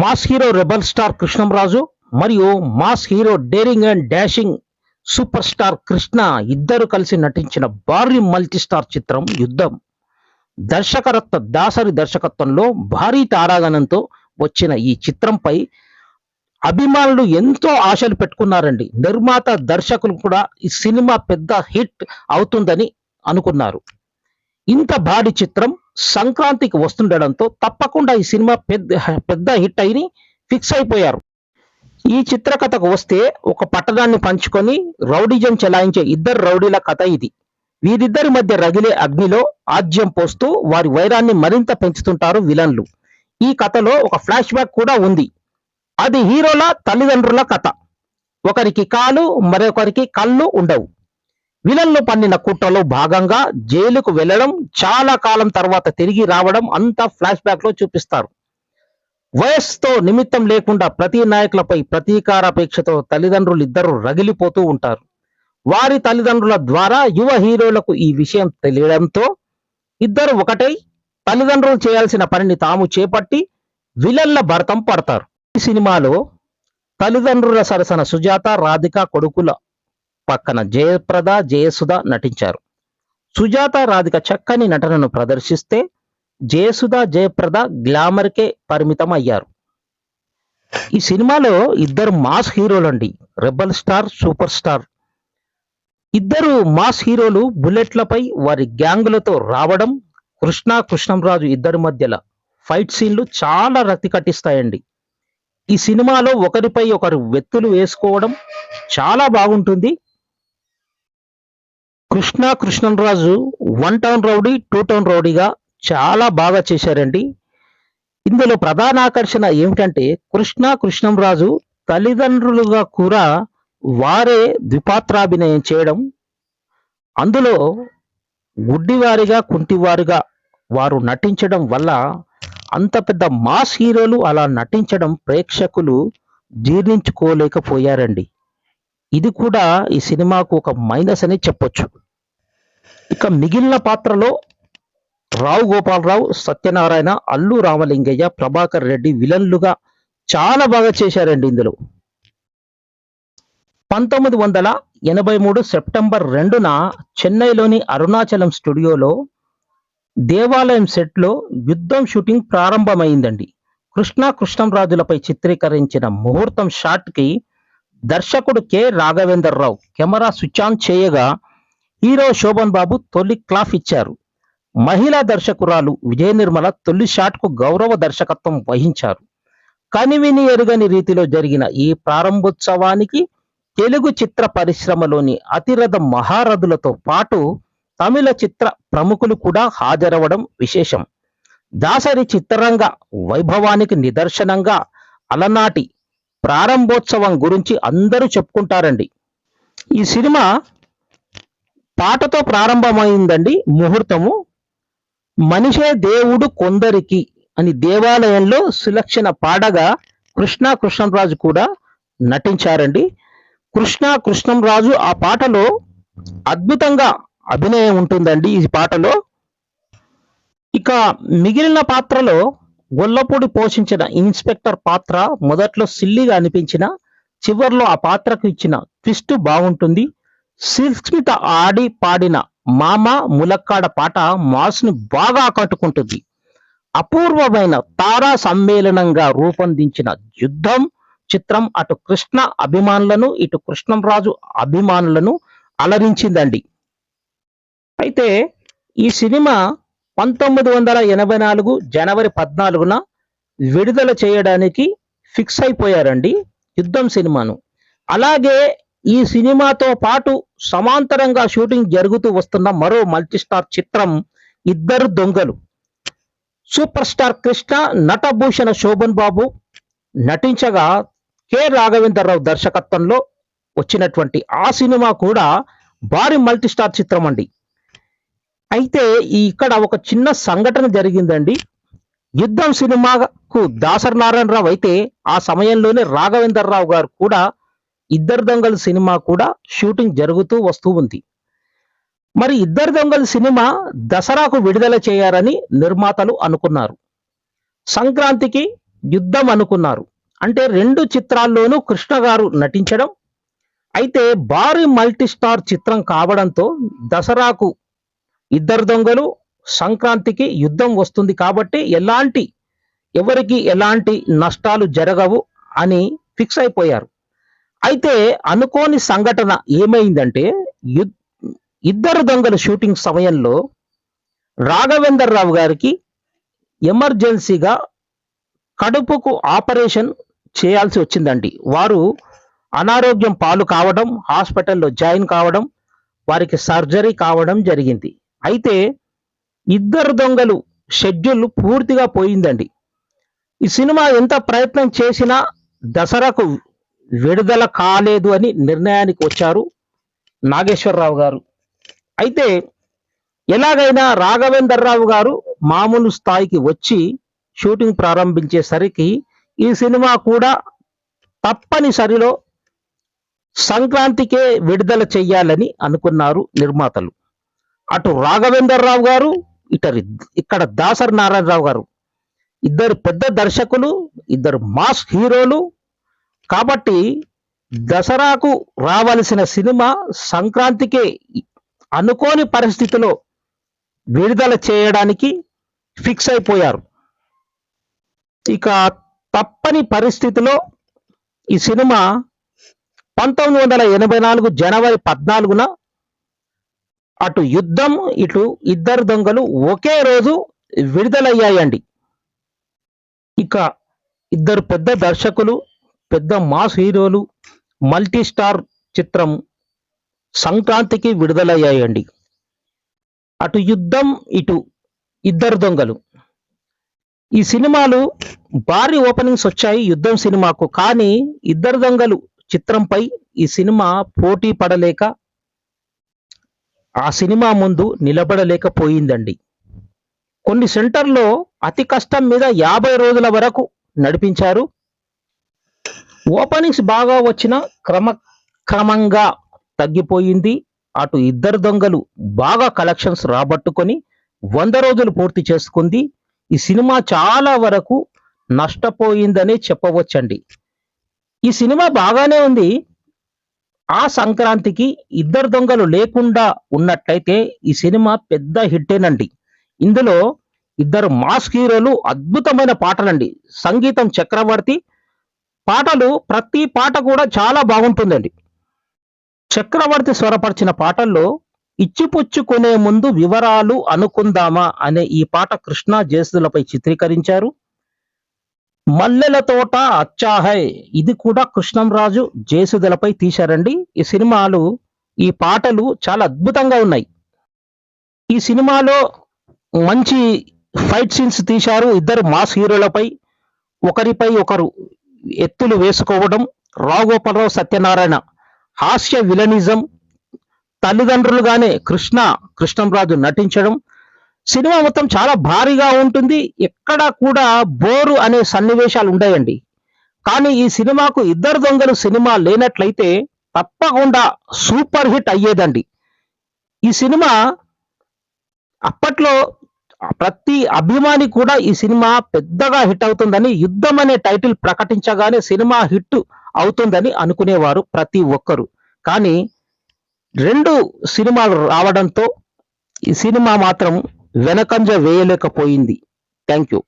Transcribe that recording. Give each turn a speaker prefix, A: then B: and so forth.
A: Mass hero rebel star Krishnamraju మరియు mass hero daring and dashing super star Krishna ఇద్దరు కలిసి నటించిన భారీ మల్టీస్టార్ చిత్రం యుద్ధం. దర్శకరత్న దాసరి దర్శకత్వంలో భారీ తారాగణంతో వచ్చిన ఈ చిత్రంపై అభిమానులు ఎంతో ఆశలు పెట్టుకున్నారండి. నిర్మాత దర్శకులు కూడా ఈ సినిమా పెద్ద హిట్ అవుతుందని అనుకున్నారు. ఇంత బాడి చిత్రం సంక్రాంతికి వస్తుండడంతో తప్పకుండా ఈ సినిమా పెద్ద పెద్ద హిట్ అయిని ఫిక్స్ అయిపోయారు. ఈ చిత్రకథకు వస్తే ఒక పట్టణాన్ని పంచుకొని రౌడిజం చెలాయించే ఇద్దరు రౌడీల కథ ఇది. వీరిద్దరి మధ్య రగిలే అగ్నిలో ఆజ్యం పోస్తూ వారి వైరాన్ని మరింత పెంచుతుంటారు విలన్లు. ఈ కథలో ఒక ఫ్లాష్ బ్యాక్ కూడా ఉంది. అది హీరోల తల్లిదండ్రుల కథ. ఒకరికి కాలు మరొకరికి కళ్ళు ఉండవు. విలన్లు పన్నిన కుట్రలో భాగంగా జైలుకు వెళ్ళడం చాలా కాలం తర్వాత తిరిగి రావడం అంతా ఫ్లాష్ బ్యాక్లో చూపిస్తారు. వయస్సుతో నిమిత్తం లేకుండా ప్రతి నాయకులపై ప్రతీకారాపేక్షతో తల్లిదండ్రులు ఇద్దరు రగిలిపోతూ ఉంటారు. వారి తల్లిదండ్రుల ద్వారా యువ హీరోలకు ఈ విషయం తెలియడంతో ఇద్దరు ఒకటై తల్లిదండ్రులు చేయాల్సిన పనిని తాము చేపట్టి విలన్ల భర్తం పడతారు. ఈ సినిమాలో తల్లిదండ్రుల సరసన సుజాత రాధిక కొడుకుల పక్కన జయప్రద జయసుధ నటించారు. సుజాత రాధిక చక్కని నటనను ప్రదర్శిస్తే జయసుధ జయప్రద గ్లామర్కే పరిమితం అయ్యారు ఈ సినిమాలో ఇద్దరు mass హీరోలండి. Rebel star super star. ఇద్దరు మాస్ హీరోలు బుల్లెట్లపై వారి గ్యాంగులతో రావడం కృష్ణ కృష్ణంరాజు ఇద్దరి మధ్యల ఫైట్ సీన్లు చాలా రక్తి కట్టిస్తాయండి. ఈ సినిమాలో ఒకరిపై ఒకరు వెత్తులు వేసుకోవడం చాలా బాగుంటుంది. Krishna Krishnaraju one town rowdy two town రౌడీగా చాలా బాగా చేశారండి. ఇందులో ప్రధాన ఆకర్షణ ఏమిటంటే కృష్ణ కృష్ణంరాజు తల్లిదండ్రులుగా కూడా వారే ద్విపాత్రాభినయం చేయడం. అందులో గుడ్డివారిగా కుంటివారిగా వారు నటించడం వల్ల అంత పెద్ద మాస్ హీరోలు అలా నటించడం ప్రేక్షకులు జీర్ణించుకోలేకపోయారండి. ఇది కూడా ఈ సినిమాకు ఒక మైనస్ అని చెప్పొచ్చు. ఇక మిగిలిన పాత్రలో రావు గోపాలరావు సత్యనారాయణ అల్లు రామలింగయ్య ప్రభాకర్ రెడ్డి విలన్లుగా చాలా బాగా చేశారండి ఇందులో. పంతొమ్మిది వందల ఎనభై మూడు సెప్టెంబర్ రెండున చెన్నైలోని అరుణాచలం స్టూడియోలో దేవాలయం సెట్లో యుద్ధం షూటింగ్ ప్రారంభమైందండి. కృష్ణ కృష్ణంరాజులపై చిత్రీకరించిన ముహూర్తం షాట్కి దర్శకుడు K. Raghavender Rao camera switch on చేయగా హీరో శోభన్ బాబు తొలి క్లాఫ్ ఇచ్చారు. మహిళా దర్శకురాలు విజయ నిర్మల తొలి షాట్కు గౌరవ దర్శకత్వం వహించారు. కనివిని ఎరుగని రీతిలో జరిగిన ఈ ప్రారంభోత్సవానికి తెలుగు చిత్ర పరిశ్రమలోని అతిరథ మహారథులతో పాటు తమిళ చిత్ర ప్రముఖులు కూడా హాజరవడం విశేషం. దాసరి చిత్రరంగ వైభవానికి నిదర్శనంగా అలనాటి ప్రారంభోత్సవం గురించి అందరూ చెప్పుకుంటారండి. ఈ సినిమా పాటతో ప్రారంభమైందండి ముహూర్తము. మనిషే దేవుడు కొందరికి అని దేవాలయంలో సులక్షణ పాడగా కృష్ణ కృష్ణరాజు కూడా నటించారండి. కృష్ణ కృష్ణంరాజు ఆ పాటలో అద్భుతంగా అభినయం ఉంటుందండి ఈ పాటలో. ఇక మిగిలిన పాత్రలో గొల్లపూడి పోషించిన ఇన్స్పెక్టర్ పాత్ర మొదట్లో సిల్లిగా అనిపించిన చివర్లో ఆ పాత్రకు ఇచ్చిన ట్విస్ట్ బాగుంటుంది. సుస్మిత ఆడి పాడిన మామ ములక్కాడ పాట మాస్ని బాగా ఆకట్టుకుంటుంది. అపూర్వమైన తారా సమ్మేళనంగా రూపొందించిన యుద్ధం చిత్రం అటు కృష్ణ అభిమానులను ఇటు కృష్ణంరాజు అభిమానులను అలరించిందండి. అయితే ఈ సినిమా పంతొమ్మిది వందల ఎనభై నాలుగు జనవరి పద్నాలుగున విడుదల చేయడానికి ఫిక్స్ అయిపోయారండి యుద్ధం సినిమాను. అలాగే ఈ సినిమాతో పాటు సమాంతరంగా షూటింగ్ జరుగుతూ వస్తున్న మరో మల్టీస్టార్ చిత్రం ఇద్దరు దొంగలు. సూపర్ స్టార్ కృష్ణ నటభూషణ శోభన్ బాబు నటించగా కె. రాఘవేంద్రరావు దర్శకత్వంలో వచ్చినటువంటి ఆ సినిమా కూడా భారీ మల్టీస్టార్ చిత్రం అండి అయితే ఇక్కడ ఒక చిన్న సంఘటన జరిగిందండి. యుద్ధం సినిమాకు దాసరి నారాయణరావు అయితే ఆ సమయంలోనే రాఘవేంద్రరావు గారు కూడా ఇద్దరు దొంగలు సినిమా కూడా షూటింగ్ జరుగుతూ వస్తూ ఉంది. మరి ఇద్దరు దొంగలు సినిమా దసరాకు విడుదల చేయాలని నిర్మాతలు అనుకున్నారు. సంక్రాంతికి యుద్ధం అనుకున్నారు. అంటే రెండు చిత్రాల్లోనూ కృష్ణ గారు నటించడం అయితే భారీ మల్టీ స్టార్ చిత్రం కావడంతో దసరాకు ఇద్దరు దొంగలు సంక్రాంతికి యుద్ధం వస్తుంది కాబట్టి ఎలాంటి ఎవరికి ఎలాంటి నష్టాలు జరగవు అని ఫిక్స్ అయిపోయారు. అయితే అనుకోని సంఘటన ఏమైందంటే ఇద్దరు దొంగలు షూటింగ్ సమయంలో రాఘవేందర్ రావు గారికి ఎమర్జెన్సీగా కడుపుకు ఆపరేషన్ చేయాల్సి వచ్చిందండి. వారు అనారోగ్యం పాలు కావడం హాస్పిటల్లో జాయిన్ కావడం వారికి సర్జరీ కావడం జరిగింది. అయితే ఇద్దరు దొంగలు షెడ్యూల్ పూర్తిగా పోయిందండి. ఈ సినిమా ఎంత ప్రయత్నం చేసినా దసరాకు విడుదల కాలేదు అని నిర్ణయానికి వచ్చారు నాగేశ్వరరావు గారు. అయితే ఎలాగైనా రాఘవేందర్ రావు గారు మామూలు స్థాయికి వచ్చి షూటింగ్ ప్రారంభించేసరికి ఈ సినిమా కూడా తప్పనిసరిలో సంక్రాంతికే విడుదల చెయ్యాలని అనుకున్నారు నిర్మాతలు. అటు రాఘవేందర్ రావు గారు ఇటరి ఇక్కడ దాసరి నారాయణరావు గారు. ఇద్దరు పెద్ద దర్శకులు ఇద్దరు మాస్ హీరోలు కాబట్టి దసరాకు రావలసిన సినిమా సంక్రాంతికే అనుకోని పరిస్థితిలో విడుదల చేయడానికి ఫిక్స్ అయిపోయారు. ఇక తప్పని పరిస్థితిలో ఈ సినిమా పంతొమ్మిది వందల ఎనభై నాలుగు జనవరి పద్నాలుగున అటు యుద్ధం ఇటు ఇద్దరు దొంగలు ఒకే రోజు విడుదలయ్యాయండి. ఇక ఇద్దరు పెద్ద దర్శకులు పెద్ద మాస్ హీరోలు మల్టీ స్టార్ చిత్రం సంక్రాంతికి విడుదలయ్యాయండి. అటు యుద్ధం ఇటు ఇద్దరు దొంగలు. ఈ సినిమాలు భారీ ఓపెనింగ్స్ వచ్చాయి యుద్ధం సినిమాకు కానీ ఇద్దరు దొంగలు చిత్రంపై ఈ సినిమా పోటీ పడలేక ఆ సినిమా ముందు నిలబడలేకపోయిందండి. కొన్ని సెంటర్లో అతి కష్టం మీద యాభై రోజుల వరకు నడిపించారు ఓపెనింగ్స్ బాగా వచ్చిన క్రమ క్రమంగా తగ్గిపోయింది. అటు ఇద్దరు దొంగలు బాగా కలెక్షన్స్ రాబట్టుకొని వంద రోజులు పూర్తి చేసుకుంది. ఈ సినిమా చాలా వరకు నష్టపోయిందనే చెప్పవచ్చండి. ఈ సినిమా బాగానే ఉంది. ఆ సంక్రాంతికి ఇద్దరు దొంగలు లేకుండా ఉన్నట్లయితే ఈ సినిమా పెద్ద హిట్టేనండి. ఇందులో ఇద్దరు మాస్ హీరోలు అద్భుతమైన పాటలండి. సంగీతం చక్రవర్తి పాటలు ప్రతి పాట కూడా చాలా బాగుంటుందండి. చక్రవర్తి స్వరపరిచిన పాటల్లో ఇచ్చిపుచ్చుకునే ముందు వివరాలు అనుకుందామా అనే ఈ పాట కృష్ణా జేసులపై చిత్రీకరించారు. మల్లెల తోట అచ్చాహై ఇది కూడా కృష్ణంరాజు జేసుదలపై తీశారండి. ఈ సినిమాలు ఈ పాటలు చాలా అద్భుతంగా ఉన్నాయి. ఈ సినిమాలో మంచి ఫైట్ సీన్స్ తీశారు ఇద్దరు మాస్ హీరోలపై. ఒకరిపై ఒకరు ఎత్తులు వేసుకోవడం రావుగోపాలరావు సత్యనారాయణ. హాస్య విలనిజం తల్లిదండ్రులుగానే కృష్ణ కృష్ణంరాజు నటించడం. సినిమా మొత్తం చాలా భారీగా ఉంటుంది. ఎక్కడ కూడా బోరు అనే సన్నివేశాలు ఉంటాయండి కానీ ఈ సినిమాకు ఇద్దరు దొంగలు సినిమా లేనట్లయితే తప్పకుండా సూపర్ హిట్ అయ్యేదండి. ఈ సినిమా అప్పట్లో ప్రతి అభిమాని కూడా ఈ సినిమా పెద్దగా హిట్ అవుతుందని యుద్ధం అనే టైటిల్ ప్రకటించగానే సినిమా హిట్ అవుతుందని అనుకునేవారు ప్రతి ఒక్కరు. కానీ రెండు సినిమాలు రావడంతో ఈ సినిమా మాత్రం వెనకంజ వేయలేకపోయింది. Thank you.